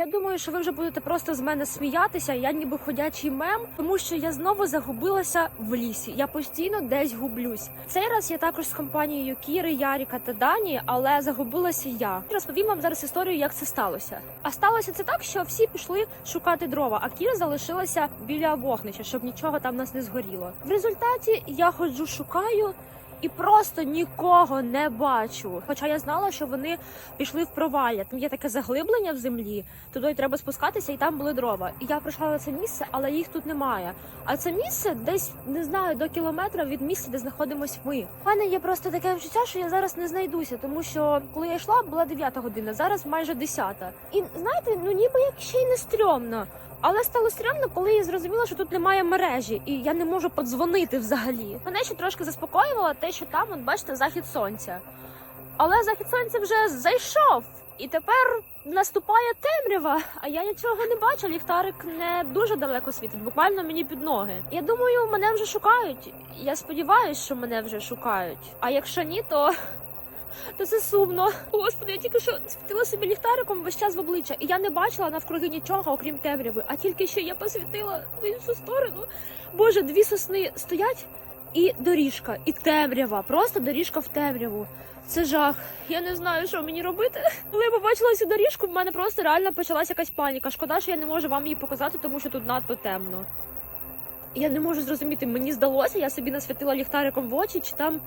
Я думаю, що ви вже будете просто з мене сміятися. Я ніби ходячий мем, тому що я знову загубилася в лісі. Я постійно десь гублюсь. Цей раз я також з компанією Кіри, Яріка та Дані, але загубилася я. Розповім вам зараз історію, як це сталося. А сталося це так, що всі пішли шукати дрова, а Кіра залишилася біля вогнища, щоб нічого там нас не згоріло. В результаті я ходжу, шукаю. І просто нікого не бачу. Хоча я знала, що вони пішли в провалля. Там є таке заглиблення в землі, туди треба спускатися, і там були дрова. І я прийшла на це місце, але їх тут немає. А це місце десь не знаю до кілометра від місця, де знаходимось ми. У мене є просто таке відчуття, що я зараз не знайдуся, тому що коли я йшла, була 9 година, зараз майже 10. І знаєте, ну ніби як ще й не стрьомно. Але стало стрьомно, коли я зрозуміла, що тут немає мережі, і я не можу подзвонити взагалі. Мене ще трошки заспокоювало те, що там, от бачите, захід сонця. Але захід сонця вже зайшов, і тепер наступає темрява. А я нічого не бачу. Ліхтарик не дуже далеко світить, буквально мені під ноги. Я думаю, мене вже шукають. Я сподіваюся, що мене вже шукають. А якщо ні, то. То це сумно. Господи, я тільки що світила собі ліхтариком весь час в обличчя, і я не бачила навкруги нічого, окрім темряви. А тільки що я посвітила в іншу сторону. Боже, дві сосни стоять і доріжка, і темрява. Просто доріжка в темряву. Це жах. Я не знаю, що мені робити. Коли я побачила цю доріжку, в мене просто реально почалася якась паніка. Шкода, що я не можу вам її показати, тому що тут надто темно. Я не можу зрозуміти, мені здалося, я собі насвітила ліхтариком в очі, чи там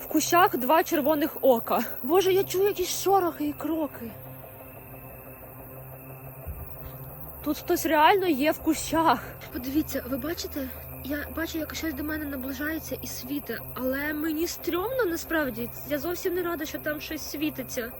в кущах два червоних ока. Боже, я чую якісь шорохи і кроки. Тут хтось реально є в кущах. Подивіться, ви бачите? Я бачу, як щось до мене наближається і світить, але мені стрьомно насправді. Я зовсім не рада, що там щось світиться.